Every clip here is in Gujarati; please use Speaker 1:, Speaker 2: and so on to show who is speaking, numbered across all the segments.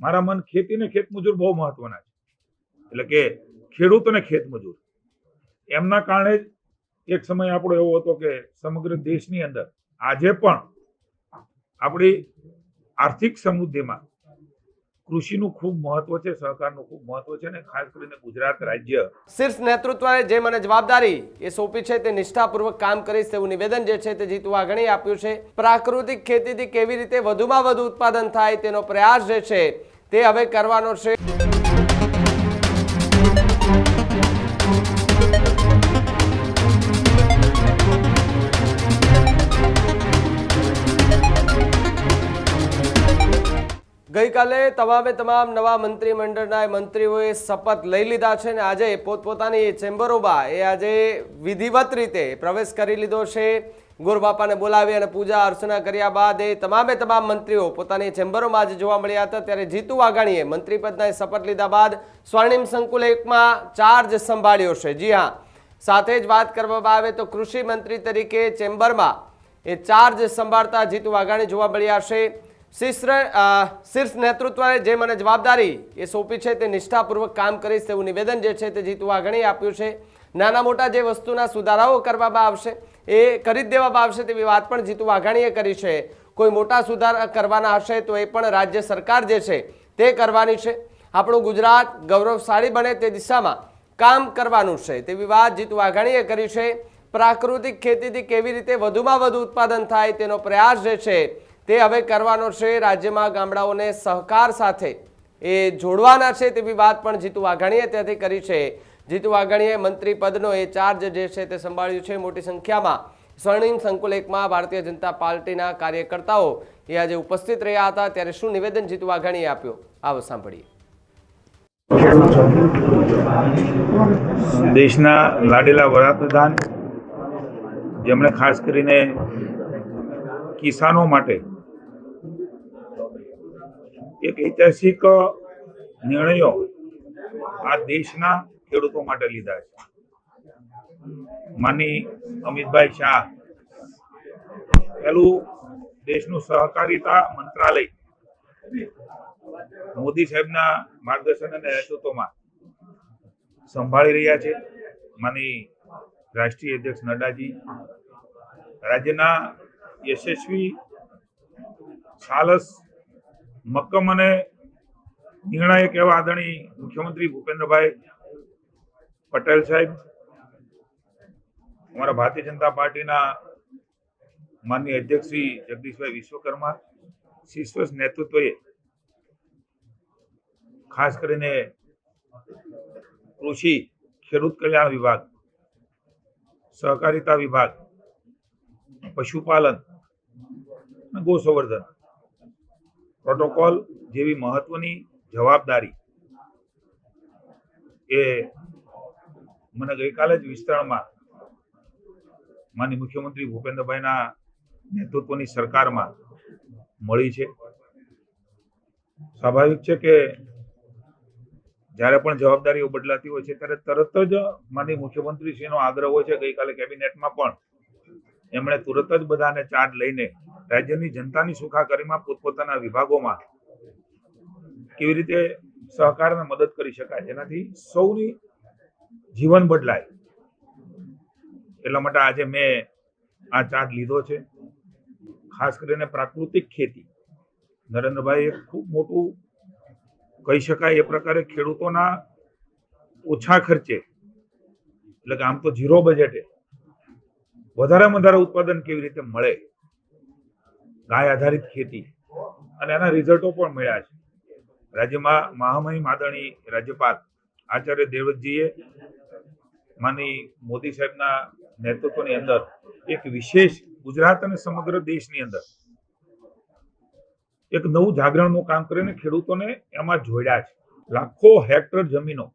Speaker 1: મારા મન ખેતી ને ખેતમજૂર બહુ મહત્વના છે. એટલે કે ખેડૂત અને ખેતમજૂર એમના કારણે જ એક સમય આપણો એવો હતો કે સમગ્ર દેશની અંદર આજે પણ આપણી આર્થિક સમૃદ્ધિમાં કૃષિનું ખૂબ મહત્વ છે, સહકારનું ખૂબ મહત્વ છે અને ખાસ કરીને ગુજરાત રાજ્ય.
Speaker 2: શીર્ષ નેતૃત્વએ જે મને જવાબદારી એ સોંપી છે તે નિષ્ઠાપૂર્વક કામ કરીશ તેવું નિવેદન જે છે તે જીતુ વાઘણી આપ્યું છે. પ્રાકૃતિક ખેતીથી કેવી રીતે વધુમાં વધુ ઉત્પાદન થાય તેનો પ્રયાસ જે છે તે હવે કરવાનો છે. ગઈકાલે તમામે તમામ નવા મંત્રીમંડળના મંત્રીઓએ શપથ લઈ લીધા છે અને આજે પોતપોતાની ચેમ્બરોમાં એ આજે વિધિવત રીતે પ્રવેશ કરી લીધો છે. ગુરુબાપાને બોલાવી અને પૂજા અર્ચના કર્યા બાદ એ તમામે તમામ મંત્રીઓ પોતાની ચેમ્બરોમાં જ જોવા મળ્યા હતા. ત્યારે જીતુ વાઘાણીએ મંત્રીપદના શપથ લીધા બાદ સ્વર્ણિમ સંકુલ એકમાં ચાર્જ સંભાળ્યો છે. જી હા, સાથે જ વાત કરવામાં આવે તો કૃષિ મંત્રી તરીકે ચેમ્બરમાં એ ચાર્જ સંભાળતા જીતુ વાઘાણી જોવા મળ્યા છે. શીર્ષ નેતૃત્વએ જે મને જવાબદારી એ સોંપી છે તે નિષ્ઠાપૂર્વક કામ કરીશ તેવું નિવેદન જે છે તે જીતુ વાઘાણીએ આપ્યું છે. નાના મોટા જે વસ્તુના સુધારાઓ કરવામાં આવશે એ કરી જ દેવામાં આવશે તેવી વાત પણ જીતુ વાઘાણીએ કરી છે. કોઈ મોટા સુધારા કરવાના હશે તો એ પણ રાજ્ય સરકાર જે છે તે કરવાની છે. આપણું ગુજરાત ગૌરવશાળી બને તે દિશામાં કામ કરવાનું છે. તેવી વાત જીતુ વાઘાણીએ કરી છે. પ્રાકૃતિક ખેતીથી કેવી રીતે વધુમાં વધુ ઉત્પાદન થાય તેનો પ્રયાસ જે છે તે હવે કરવાનો છે. રાજ્યમાં ગામડાઓને સહકાર સાથે એ જોડવાના છે તેવી વાત પણ જીતુ વાઘાણીએ ત્યાંથી કરી છે. જીતુ વાઘાણીએ મંત્રી પદનો એ ચાર્જ જે છે તે સંભાળ્યું છે. મોટી સંખ્યામાં સ્વર્ણિમ સંકુલ એકમાં ભારતીય જનતા પાર્ટીના કાર્યકર્તાઓ એ આજે ઉપસ્થિત રહ્યા હતા. ત્યારે શું નિવેદન જીતુ વાઘાણીએ આપ્યું? આવો સાંભળીએ.
Speaker 1: દેશના લાડેલા વડાપ્રધાન, જેમણે ખાસ કરીને કિસાનો માટે એક ઐતિહાસિક નિર્ણયો આ દેશના ખેડૂતો માટે લીધા છે. માની અમિતભાઈ શાહ પેલું દેશનું સહકારિતા મંત્રાલય, મોદી સાહેબના માર્ગદર્શન અને નેતૃત્વમાં સંભાળી રહ્યા છે. માની રાષ્ટ્રીય અધ્યક્ષ નડ્ડાજી, રાજ્યના યશસ્વી, સાલસ, મક્કમ અને નિર્ણાયક એવા આદરણીય મુખ્યમંત્રી ભૂપેન્દ્રભાઈ પટેલ સાહેબ, અમારા ભારતીય જનતા પાર્ટીના માનનીય અધ્યક્ષ શ્રી જગદીશભાઈ વિશ્વકર્મા શીર્ષ નેતૃત્વએ ખાસ કરીને કૃષિ, ખેડૂત કલ્યાણ વિભાગ, સહકારિતા વિભાગ, પશુપાલન અને ગોસંવર્ધન પ્રોટોકોલ જેવી મહત્વની જવાબદારી એ મને ગઈકાલે જ વિસ્તરણમાં માનની મુખ્યમંત્રી ભૂપેન્દ્રભાઈના નેતૃત્વની સરકારમાં મળી છે. સ્વાભાવિક છે કે જ્યારે પણ જવાબદારીઓ બદલાતી હોય છે, ત્યારે તરત જ માનની મુખ્યમંત્રીશ્રીનો આગ્રહ હોય છે. ગઈકાલે કેબિનેટમાં પણ એમણે તુરત જ બધાને ચાર્જ લઈને રાજ્યની જનતાની સુખાકારીમાં પોતપોતાના વિભાગોમાં કેવી રીતે સહકાર અને મદદ કરી શકાય જેનાથી સૌની જીવન બદલાય. એટલા માટે આજે મેં આ ચાર્ટ લીધો છે. ખાસ કરીને પ્રાકૃતિક ખેતી. નરેન્દ્રભાઈ એક ખૂબ મોટું કહી શકાય એ પ્રકારે ખેડૂતોના ઓછા ખર્ચે, એટલે કે આમ તો ઝીરો બજેટે, વધારેમાં વધારે ઉત્પાદન કેવી રીતે મળે, ગાય આધારિત ખેતી, અને એના રિઝલ્ટો પણ મળ્યા છે. રાજ્યમાં મહામહિમ આદરણી રાજ્યપાલ આચાર્ય દેવજીએ માની મોદી સાહેબના નેતૃત્વની અંદર એક વિશેષ ગુજરાત અને સમગ્ર દેશની અંદર એક નવું જાગરણનું કામ કરીને ખેડૂતોને એમાં જોડ્યા છે. લાખો હેક્ટર જમીનો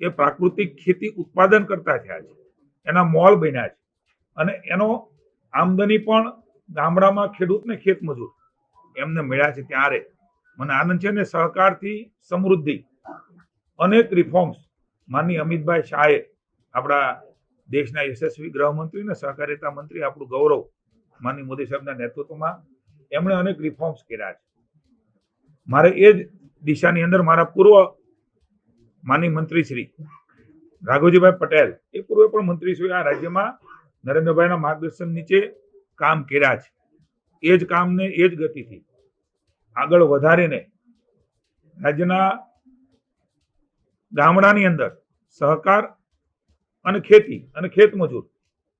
Speaker 1: એ પ્રાકૃતિક ખેતી ઉત્પાદન કરતા થયા છે. એના મોલ બન્યા છે. અને એનો આમદની પણ ગામડામાં ખેડૂતને ખેતમજૂર એમને મળ્યા છે ત્યારે. મને આનંદ છે ને સહકારથી સમૃદ્ધિ અનેક રિફોર્મ્સ માનની અમિતભાઈ શાહે આપણા દેશના યશસ્વી ગૃહમંત્રી અને સહકારિતા મંત્રી, આપણું ગૌરવ માનની મોદી સાહેબના નેતૃત્વમાં એમણે અનેક રિફોર્મ્સ કર્યા છે. મારે એ જ દિશાની અંદર મારા પૂર્વ માની મંત્રી શ્રી રાઘવજીભાઈ પટેલ, એ પૂર્વે પણ મંત્રીશ્રીઓ આ રાજ્યમાં નરેન્દ્રભાઈના માર્ગદર્શન નીચે કામ કર્યા છે. એ જ કામને એ જ ગતિથી આગળ વધારીને રાજ્યના ગામડાની અંદર સહકાર અને ખેતી અને ખેતમજૂર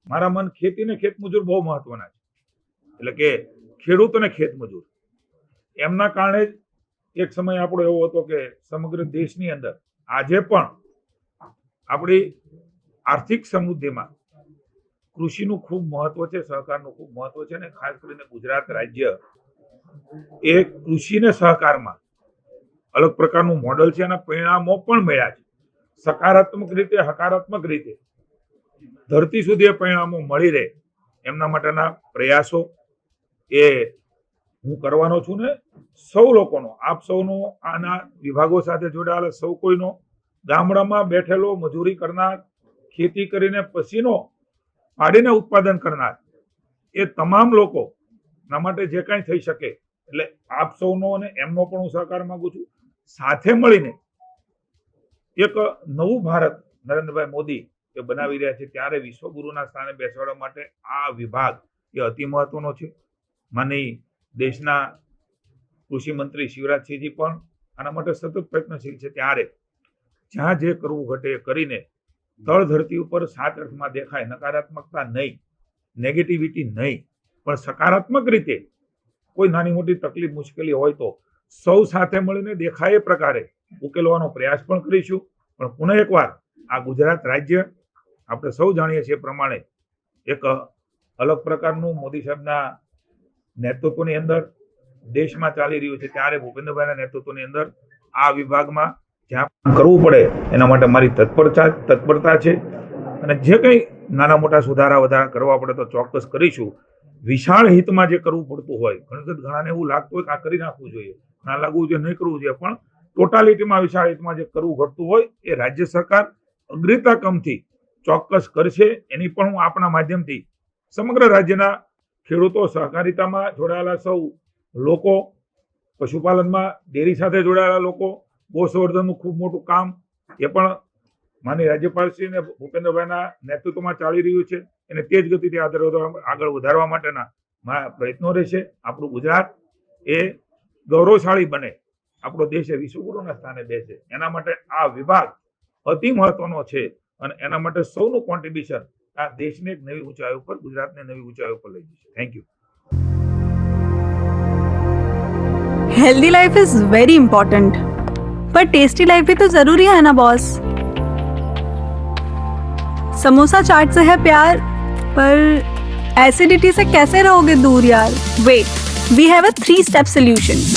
Speaker 1: મારા મન ખેતી ને ખેતમજૂર બહુ મહત્વના છે. એટલે કે ખેડૂત અને ખેતમજૂર એમના કારણે જ એક સમય આપણો એવો હતો કે સમગ્ર દેશની અંદર આજે પણ આપણી આર્થિક સમૃદ્ધિમાં કૃષિનું ખૂબ મહત્વ છે, સહકારનું ખૂબ મહત્વ છે અને ખાસ કરીને ગુજરાત રાજ્ય એ કૃષિને સહકારમાં અલગ પ્રકારનું મોડલ છે અને પરિણામો પણ મળ્યા છે. સકારાત્મક રીતે, હકારાત્મક રીતે. ધરતી સુધી એ પરિણામો મળી રહે. એમના માટેના પ્રયાસો એ હું કરવાનો છું ને સૌ લોકોનો, આપ સૌનો, આના વિભાગો સાથે જોડાયેલા સૌ કોઈનો, ગામડામાં બેઠેલો, મજૂરી કરનાર, ખેતી કરીને પસીનો પાડીને ઉત્પાદન કરનાર, એ તમામ લોકો ના માટે જે કાંઈ થઈ શકે, એટલે આપ સૌનો અને એમનો પણ હું સહકાર માગું છું. સાથે મળીને એક નવું ભારત નરેન્દ્રભાઈ મોદી એ બનાવી રહ્યા છે. ત્યારે વિશ્વગુરુના સ્થાને બેસાડવા માટે આ વિભાગ એ અતિ મહત્વનો છે. માની દેશના કૃષિ મંત્રી શિવરાજસિંહજી પણ આના માટે સતત પ્રયત્નશીલ છે. ત્યારે જ્યાં જે કરવું ઘટે એ કરીને તળ ધરતી ઉપર સાત અર્થમાં દેખાય. નકારાત્મકતા નહીં નેગેટિવિટી નહીં. પણ સકારાત્મક રીતે કોઈ નાની મોટી તકલીફ, મુશ્કેલી હોય તો સૌ સાથે મળીને દેખાય એ પ્રકારે ઉકેલવાનો પ્રયાસ પણ કરીશું. પણ પુનઃ એકવાર આ ગુજરાત રાજ્ય આપણે સૌ જાણીએ છીએ પ્રમાણે એક અલગ પ્રકારનું મોદી સાહેબના નેતૃત્વની અંદર દેશમાં ચાલી રહ્યું છે. ત્યારે ભૂપેન્દ્રભાઈના નેતૃત્વની અંદર આ વિભાગમાં જ્યાં કરવું પડે એના માટે મારી તત્પરતા તત્પરતા છે. અને જે કંઈ નાના મોટા સુધારા વધારા કરવા પડે તો ચોક્કસ કરીશું. વિશાળ હિતમાં જે કરવું પડતું હોય ઘણી ઘણાને એવું લાગતું હોય કે આ કરી નાખવું જોઈએ. ના લાગવું જોઈએ, નહીં કરવું જોઈએ, પણ ટોટાલિટીમાં વિશાળિતમાં જે કરવું ઘટતું હોય, એ રાજ્ય સરકાર અગ્રતા કમથી ચોક્કસ કરશે. એની પણ હું આપણા માધ્યમથી સમગ્ર રાજ્યના ખેડૂતો સહકારિતામાં જોડાયેલા સૌ લોકો, પશુપાલનમાં ડેરી સાથે જોડાયેલા લોકો, ગોસંવર્ધનનું ખૂબ મોટું કામ, એ પણ માની રાજ્યપાલશ્રી અને ભૂપેન્દ્રભાઈના નેતૃત્વમાં ચાલી રહ્યું છે. એને તેજ ગતિથી આગળ વધારવા- આગળ વધારવા માટેના મારા પ્રયત્નો રહેશે. આપણું ગુજરાત એ ગૌરવશાળી બને આપણો દેશ એ વિશ્વગુરુના સ્થાને બેસે એના માટે આ વિભાગ અતિ મહત્વનો છે અને એના માટે સૌનું કોન્ટ્રીબ્યુશન આ દેશને એક નવી ઊંચાઈ ઉપર ગુજરાતને નવી ઊંચાઈ ઉપર લઈ જશે thank you
Speaker 3: healthy life is very important पर टेस्टी लाइफ भी तो जरूरी है ना बॉस समोसा चाट से है प्यार पर एसिडिटी से कैसे रहोगे दूर यार wait we have a three step solution